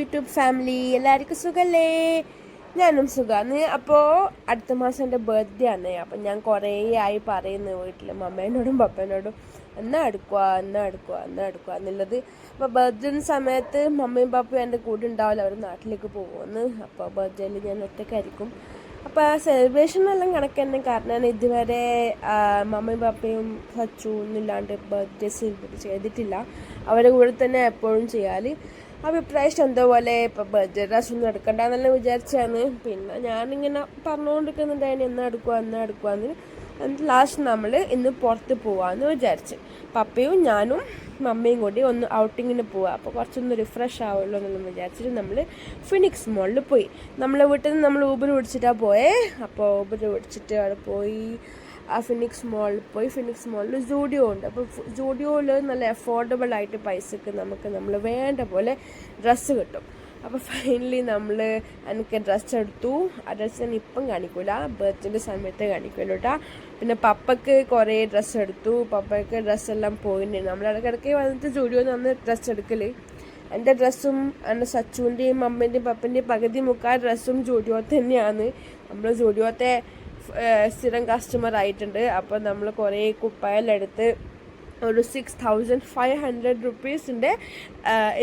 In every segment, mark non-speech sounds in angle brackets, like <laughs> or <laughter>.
YouTube family എല്ലാവർക്കും സുഖല്ലേ? ഞാനും സുഖമാണ് അപ്പോൾ അടുത്ത മാസം എന്റെ ബർത്ത്ഡേ ആണ്. അപ്പം ഞാൻ കുറേ ആയി പറയുന്നു വീട്ടിൽ മമ്മേനോടും പപ്പേനോടും എന്നാ എടുക്കുക എന്നാ എടുക്കുക എന്നാ എടുക്കുക എന്നുള്ളത്. അപ്പോൾ ബർത്ത്ഡേ സമയത്ത് മമ്മയും പപ്പയും എന്റെ കൂടെ ഉണ്ടാവില്ല അവർ നാട്ടിലേക്ക് പോകുമെന്ന് അപ്പോൾ ബർത്ത്ഡേയിൽ ഞാൻ ഒറ്റയ്ക്കായിരിക്കും. അപ്പോൾ സെലിബ്രേഷൻ എല്ലാം കണക്ക് തന്നെ കാരണം ഇതുവരെ മമ്മയും പപ്പയും സച്ചു എന്നില്ലാണ്ട് ബർത്ത്ഡേ സെലിബ്രേറ്റ് ചെയ്തിട്ടില്ല. അവരുടെ കൂടെ തന്നെ എപ്പോഴും ചെയ്യാൽ അപ്പോൾ ഇപ്രാവശ്യം എന്തോപോലെ ഇപ്പം ബഡ്ജറ്റ് ഒന്നും എടുക്കണ്ടെന്നെല്ലാം വിചാരിച്ചാണ് പിന്നെ ഞാനിങ്ങനെ പറഞ്ഞുകൊണ്ടിരിക്കുന്നുണ്ടായിരുന്നു എന്നാ എടുക്കുക എന്നാ എടുക്കുകയെന്ന് എന്നിട്ട് ലാസ്റ്റ് നമ്മൾ ഇന്ന് പുറത്ത് പോവാമെന്ന് വിചാരിച്ച്. പപ്പയും ഞാനും മമ്മയും കൂടി ഒന്ന് ഔട്ടിങ്ങിന് പോവാം. അപ്പോൾ കുറച്ചൊന്ന് റിഫ്രഷ് ആവുമല്ലോ എന്നൊന്നും വിചാരിച്ചിട്ട് നമ്മൾ ഫിനിക്സ് മോളിൽ പോയി. നമ്മളെ വീട്ടിൽ നിന്ന് നമ്മൾ ഊബർ പിടിച്ചിട്ടാണ് പോയേ. അപ്പോൾ ഊബർ പിടിച്ചിട്ട് അവിടെ പോയി. ആ ഫിനിക്സ് മോളിൽ പോയി. ഫിനിക്സ് മോളിൽ ജൂഡിയോ ഉണ്ട്. അപ്പോൾ ജൂഡിയോയിൽ നല്ല അഫോർഡബിൾ ആയിട്ട് പൈസക്ക് നമുക്ക് നമ്മൾ വേണ്ട പോലെ ഡ്രസ്സ് കിട്ടും. അപ്പോൾ ഫൈനലി നമ്മൾ എനിക്ക് ഡ്രസ്സ് എടുത്തു. ആ ഡ്രസ്സ് ഞാൻ ഇപ്പം കാണിക്കൂല. ബർത്ത്ഡേ സമയത്ത് കാണിക്കുമല്ലോ കേട്ടോ പിന്നെ പപ്പയ്ക്ക് കുറേ ഡ്രസ്സ് എടുത്തു. പപ്പയ്ക്ക് ഡ്രസ്സെല്ലാം പോയിട്ടുണ്ട് നമ്മൾ ഇടയ്ക്കിടയ്ക്ക് വന്നിട്ട് ജൂഡിയോ നിന്ന് ഡ്രസ്സ് എടുക്കൽ എന്റെ ഡ്രസ്സും എന്റെ സച്ചുവിന്റെയും അമ്മേന്റെയും പപ്പന്റെയും പകുതി മുക്കാൽ ഡ്രസ്സും ജൂഡിയോ തന്നെയാണ്. നമ്മൾ ജൂഡിയോത്തെ സ്ഥിരം കസ്റ്റമർ ആയിട്ടുണ്ട്. അപ്പോൾ നമ്മൾ കുറേ കുപ്പായലെടുത്ത് ഒരു സിക്സ് തൗസൻഡ് ഫൈവ് ഹൺഡ്രഡ് റുപ്പീസിന്റെ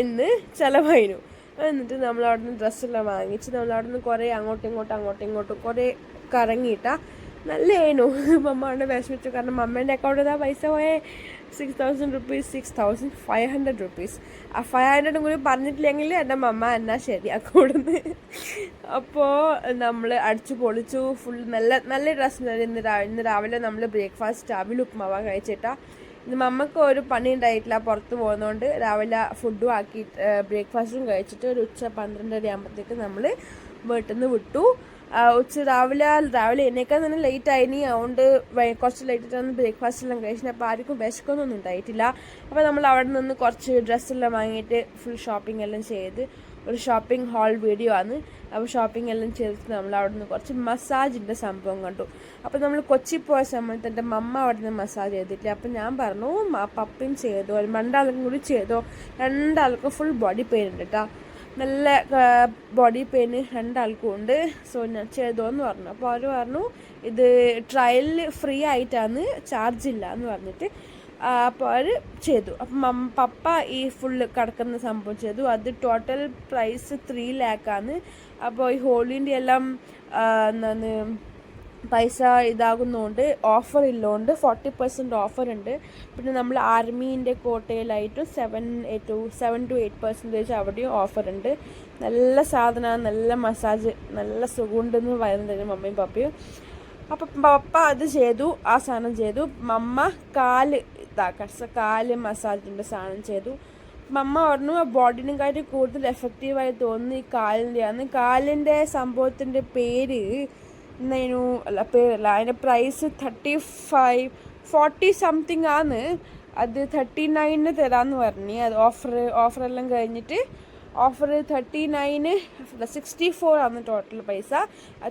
ഇന്ന് ചിലവായിരുന്നു എന്നിട്ട് നമ്മൾ അവിടെ നിന്ന് ഡ്രസ്സെല്ലാം വാങ്ങിച്ച് നമ്മൾ അവിടെ നിന്ന് കുറേ അങ്ങോട്ടും ഇങ്ങോട്ടും അങ്ങോട്ടും ഇങ്ങോട്ടും കുറേ കറങ്ങിയിട്ടാ നല്ലതായിരുന്നു <laughs> മമ്മയുടെ വിഷമിച്ചു കാരണം മമ്മേന്റെ അക്കൗണ്ടിൽ ആ പൈസ പോയേ. Six thousand rupees six thousand five hundred rupees ആ ഫൈവ് ഹൺഡ്രഡും കൂടി പറഞ്ഞിട്ടില്ലെങ്കിൽ എന്റെ മമ്മ എന്നാ ശരിയാക്കൂടുന്ന് അപ്പോൾ നമ്മൾ അടിച്ചു പൊളിച്ചു ഫുൾ നല്ല നല്ല ഡ്രസ്സ് ഇന്ന് ഇന്ന് രാവിലെ നമ്മൾ ബ്രേക്ക്ഫാസ്റ്റ് രാവിലെ ഉപ്പുമാവ കഴിച്ചിട്ടാ. ഇന്ന് മമ്മക്ക് ഒരു പണി ഉണ്ടായിട്ടില്ല പുറത്ത് പോകുന്നതുകൊണ്ട് രാവിലെ ഫുഡും ആക്കി ബ്രേക്ക്ഫാസ്റ്റും കഴിച്ചിട്ട് ഒരു ഉച്ച പന്ത്രണ്ടര ആകുമ്പോഴത്തേക്ക് നമ്മൾ വീട്ടിൽ നിന്ന് വിട്ടു ഉച്ച രാവിലെ രാവിലെ എന്നേക്കാൾ തന്നെ ലേറ്റ് ആയിനി അതുകൊണ്ട് കുറച്ച് കുറച്ച് ആയിട്ട് ബ്രേക്ക്ഫാസ്റ്റ് എല്ലാം കഴിച്ചത് അപ്പോൾ ആർക്കും വിശക്കൊന്നും ഉണ്ടായിട്ടില്ല. അപ്പോൾ നമ്മൾ അവിടെ നിന്ന് കുറച്ച് ഡ്രസ്സെല്ലാം വാങ്ങിയിട്ട് ഫുൾ ഷോപ്പിംഗ് എല്ലാം ചെയ്ത് ഒരു ഷോപ്പിംഗ് ഹാൾ വീഡിയോ ആണ്. അപ്പോൾ ഷോപ്പിംഗ് എല്ലാം ചെയ്തിട്ട് നമ്മൾ അവിടെ നിന്ന് കുറച്ച് മസാജിന്റെ സംഭവം കണ്ടു. അപ്പോൾ നമ്മൾ കൊച്ചി പോയ സമയത്ത് എന്റെ മമ്മ അവിടെ നിന്ന് മസാജ് ചെയ്തിട്ടില്ല. അപ്പോൾ ഞാൻ പറഞ്ഞു ആ പപ്പയും ചെയ്തോ രണ്ടാൾക്കും കൂടി ചെയ്തോ. രണ്ടാൾക്കും ഫുൾ ബോഡി പെയിൻ ഉണ്ട് കേട്ടോ നല്ല ബോഡി പെയിന് രണ്ടാൾക്കും ഉണ്ട്. സോ ഞാൻ ചെയ്തോന്ന് പറഞ്ഞു. അപ്പോൾ അവർ പറഞ്ഞു ഇത് ട്രയലിൽ ഫ്രീ ആയിട്ടാണ് ചാർജ് ഇല്ല എന്ന് പറഞ്ഞിട്ട്. അപ്പോൾ അവർ ചെയ്തു. അപ്പം പപ്പ ഈ ഫുള്ള് കിടക്കുന്ന സംഭവം ചെയ്തു. അത് ടോട്ടൽ പ്രൈസ് ത്രീ ലാക്കാണ് അപ്പോൾ ഈ ഹോളിന്റെ എല്ലാം എന്താണ് പൈസ ഇതാകുന്നതുകൊണ്ട് ഓഫർ ഇല്ലോണ്ട്. ഫോർട്ടി പെർസെന്റ് ഓഫർ ഉണ്ട്. പിന്നെ നമ്മൾ ആർമീന്റെ കോട്ടയിലായിട്ട് seven two seven two eight percentage അവിടെയും ഓഫർ ഉണ്ട്. നല്ല സാധനമാണ്. നല്ല മസാജ് നല്ല സുഖമുണ്ടെന്ന് പറയുന്നത് മമ്മയും പപ്പയും. അപ്പം പപ്പ അത് ചെയ്തു ആ സാധനം ചെയ്തു. മമ്മ കാൽ ഇതാക്കാൻ കാൽ മസാജിന്റെ സാധനം ചെയ്തു. മമ്മ പറഞ്ഞു ആ ബോഡിനെക്കാട്ടി കൂടുതൽ എഫക്റ്റീവായി തോന്നുന്നു ഈ കാലിന്റെയാണ് കാലിന്റെ സംഭവത്തിന്റെ പേര് എന്തായിരുന്നു അല്ല പേരല്ല അതിന്റെ price thirty five forty something ആണ് അത് തേർട്ടി നയനിന് തരാമെന്ന് പറഞ്ഞു. അത് ഓഫർ ഓഫറെല്ലാം കഴിഞ്ഞിട്ട് offer thirty nine sixty four ആണ് ടോട്ടൽ പൈസ.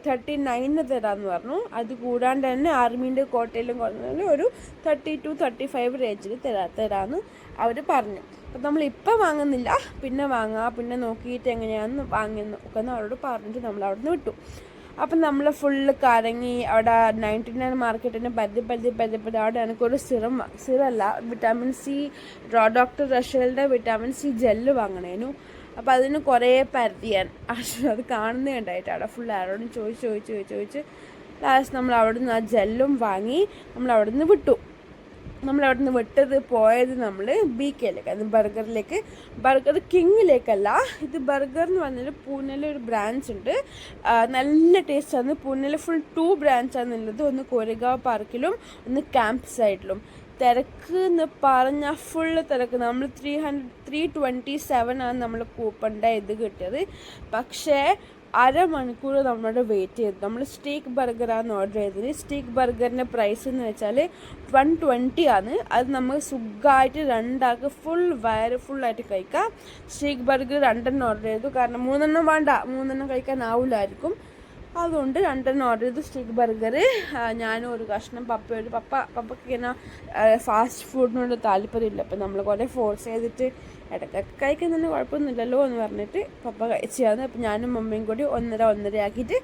തേർട്ടി നയനിന് തരാമെന്ന് പറഞ്ഞു. അത് കൂടാണ്ട് തന്നെ ആർമീന്റെ കോട്ടയിലും കുറഞ്ഞാൽ ഒരു തേർട്ടി ടു തേർട്ടി ഫൈവ് റേഞ്ചിൽ തരാ തരാമെന്ന് അവർ പറഞ്ഞു. അപ്പം നമ്മൾ ഇപ്പം വാങ്ങുന്നില്ല. പിന്നെ വാങ്ങാം പിന്നെ നോക്കിയിട്ട് എങ്ങനെയാണെന്ന് വാങ്ങി എന്ന് അവരോട് പറഞ്ഞിട്ട് നമ്മൾ അവിടെ നിന്ന് വിട്ടു. അപ്പം നമ്മൾ ഫുള്ള് കറങ്ങി അവിടെ നയന്റി നയൻ മാർക്കറ്റിന് പരിധി പരിധി പരിധി പരിധി അവിടെ എനിക്കൊരു സിറം സിറല്ല. വിറ്റാമിൻ സി ഡോക്ടർ റഷേലിന്റെ വിറ്റാമിൻ സി ജെല്ല് വാങ്ങണേനു. അപ്പോൾ അതിന് കുറേ പരിധിയാൻ <laughs> അത് കാണുന്നേ ഉണ്ടായിട്ട് അവിടെ ഫുൾ ആരോടും ചോദിച്ച് ചോദിച്ച് ചോദിച്ച് ചോദിച്ച് ലാസ്റ്റ് നമ്മൾ അവിടെ നിന്ന് ആ ജെല്ലും വാങ്ങി നമ്മൾ അവിടെ നിന്ന് വിട്ടു. നമ്മൾ അവിടെ നിന്ന് വിട്ടത് പോയത് നമ്മൾ ബി കെയിലേക്ക് അത് ബർഗറിലേക്ക്. ബർഗർ കിങ്ങിലേക്കല്ല. ഇത് ബർഗർ എന്ന് പറഞ്ഞാൽ പൂനെയിൽ ഒരു ബ്രാഞ്ച് ഉണ്ട്. നല്ല ടേസ്റ്റാണ് പൂനെയിൽ ഫുൾ ടു ബ്രാഞ്ചാണുള്ളത് ഒന്ന് കോരഗാവ് പാർക്കിലും ഒന്ന് ക്യാമ്പ് സൈഡിലും തിരക്ക് എന്ന് പറഞ്ഞാൽ ഫുള്ള് തിരക്ക്. നമ്മൾ three hundred three twenty seven ആണ് നമ്മൾ കൂപ്പണിന്റെ ഇത് കിട്ടിയത്. പക്ഷേ അരമണിക്കൂർ നമ്മളോട് വെയിറ്റ് ചെയ്തു. നമ്മൾ സ്റ്റീക്ക് ബർഗറാണ് ഓർഡർ ചെയ്തത്. സ്റ്റീക്ക് ബർഗറിന്റെ പ്രൈസ് എന്ന് വെച്ചാൽ വൺ ട്വന്റി ആണ്. അത് നമുക്ക് സുഖമായിട്ട് രണ്ടാൾക്ക് ഫുൾ വയറ് ഫുള്ളായിട്ട് കഴിക്കാം. സ്റ്റീക്ക് ബർഗർ രണ്ടെണ്ണം ഓർഡർ ചെയ്തു. കാരണം മൂന്നെണ്ണം വേണ്ട. മൂന്നെണ്ണം കഴിക്കാൻ ആവില്ലായിരിക്കും അതുകൊണ്ട് രണ്ടെണ്ണം ഓർഡർ ചെയ്തു. സ്റ്റീക്ക് ബർഗർ ഞാനും ഒരു കഷ്ണം പപ്പയോട് പപ്പ. പപ്പയ്ക്ക് ഇങ്ങനെ ഫാസ്റ്റ് ഫുഡിനോട് താല്പര്യമില്ല. അപ്പം നമ്മൾ കുറേ ഫോഴ്സ് ചെയ്തിട്ട് ഇടയ്ക്കൊക്കെ കഴിക്കുന്നതിന് കുഴപ്പമൊന്നുമില്ലല്ലോ എന്ന് പറഞ്ഞിട്ട് പപ്പ കഴിച്ചതാണ് അപ്പം ഞാനും മമ്മയും കൂടി ഒന്നര ഒന്നര ആക്കിയിട്ട്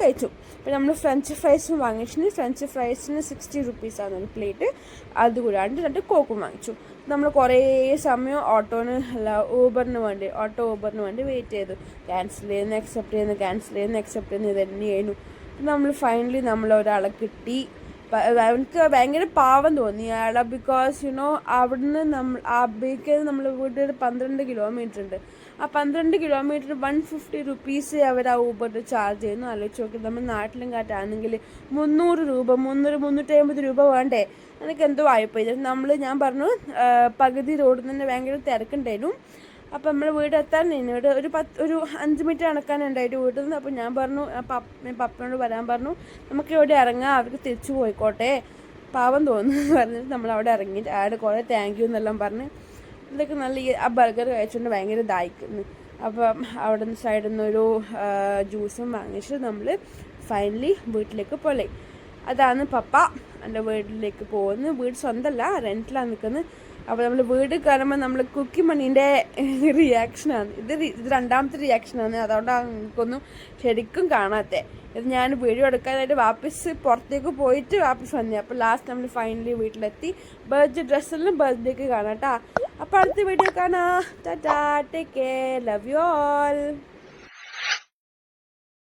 കഴിച്ചു. അപ്പം നമ്മൾ ഫ്രഞ്ച് ഫ്രൈസും വാങ്ങിച്ചിന് ഫ്രഞ്ച് ഫ്രൈസിന് സിക്സ്റ്റി റുപ്പീസാണ് ഒരു പ്ലേറ്റ് അത് കൂടാണ്ട് രണ്ട് കോക്കും വാങ്ങിച്ചു. നമ്മൾ കുറേ സമയം ഓട്ടോന് അല്ല ഊബറിന് വേണ്ടി ഓട്ടോ ഊബറിന് വേണ്ടി വെയിറ്റ് ചെയ്തു. ക്യാൻസൽ ചെയ്യുന്നു അക്സെപ്റ്റ് ചെയ്യുന്നു ക്യാൻസൽ ചെയ്യുന്നു അക്സെപ്റ്റ് ചെയ്യുന്നു. ഇത് തന്നെയായിരുന്നു. നമ്മൾ ഫൈനലി നമ്മൾ ഒരാളെ കിട്ടി എനിക്ക് ഭയങ്കര പാവം തോന്നി അയാളെ ബിക്കോസ് യുനോ അവിടുന്ന് നമ്മൾ ആ ബേക്ക് നമ്മൾ വീട്ടിൽ പന്ത്രണ്ട് കിലോമീറ്റർ ഉണ്ട്. ആ പന്ത്രണ്ട് കിലോമീറ്റർ വൺ ഫിഫ്റ്റി റുപ്പീസ് അവർ ആ ഊബറിൽ ചാർജ് ചെയ്യുന്നു. ആലോചിച്ച് നോക്കി നമ്മൾ നാട്ടിലും കാട്ടാണെങ്കിൽ മുന്നൂറ് രൂപ മുന്നൂറ് മുന്നൂറ്റി അമ്പത് രൂപ വേണ്ടേ? എനിക്ക് എന്തോ ആയിപ്പോയി. നമ്മൾ ഞാൻ പറഞ്ഞു പകുതി റോഡിൽ തന്നെ ഭയങ്കര തിരക്കുണ്ടായിരുന്നു. അപ്പം നമ്മൾ വീട് വീടെത്താൻ വീട് ഒരു പത്ത് ഒരു അഞ്ച് മിനിറ്റ് നടക്കാനുണ്ടായിട്ട് വീട്ടിൽ നിന്ന്. അപ്പം ഞാൻ പറഞ്ഞു പപ്പ പപ്പനോട് വരാൻ പറഞ്ഞു. നമുക്ക് ഇവിടെ ഇറങ്ങാം അവർക്ക് തിരിച്ചു പോയിക്കോട്ടെ. പാവം തോന്നുന്നു പറഞ്ഞിട്ട് നമ്മൾ അവിടെ ഇറങ്ങി. ആട് കുറേ താങ്ക് യു എന്നെല്ലാം പറഞ്ഞ് ഇതൊക്കെ നല്ല ആ ബർഗർ കഴിച്ചുകൊണ്ട് ഭയങ്കര ദാഹിക്കുന്നു അപ്പം അവിടെ നിന്ന് സൈഡിൽ നിന്നൊരു ജ്യൂസും വാങ്ങിച്ച് നമ്മൾ ഫൈനലി വീട്ടിലേക്ക് പോലെ അതാണ് പപ്പ. എന്റെ വീട്ടിലേക്ക് പോകുന്നത് വീട് സ്വന്തമല്ല റെന്റിലാണ് നിൽക്കുന്നത് അപ്പോൾ നമ്മൾ വീട് കയറുമ്പോൾ നമ്മൾ കുക്കി മണീന്റെ റിയാക്ഷനാണ് ഇത് ഇത് രണ്ടാമത്തെ റിയാക്ഷനാണ് അതുകൊണ്ടാണ് എനിക്കൊന്നും ശരിക്കും കാണാത്തത് ഇത് ഞാൻ വീഡിയോ എടുക്കാനായിട്ട് വാപ്പസ് പുറത്തേക്ക് പോയിട്ട് വാപ്പസ് വന്നു. അപ്പോൾ ലാസ്റ്റ് നമ്മൾ ഫൈനലി വീട്ടിലെത്തി. ബർത്ത്ഡേ ഡ്രസ്സെല്ലാം ബർത്ത്ഡേക്ക് കാണാം കേട്ടോ അപ്പോൾ അടുത്ത വീഡിയോ കാണാം. Tata take care love you all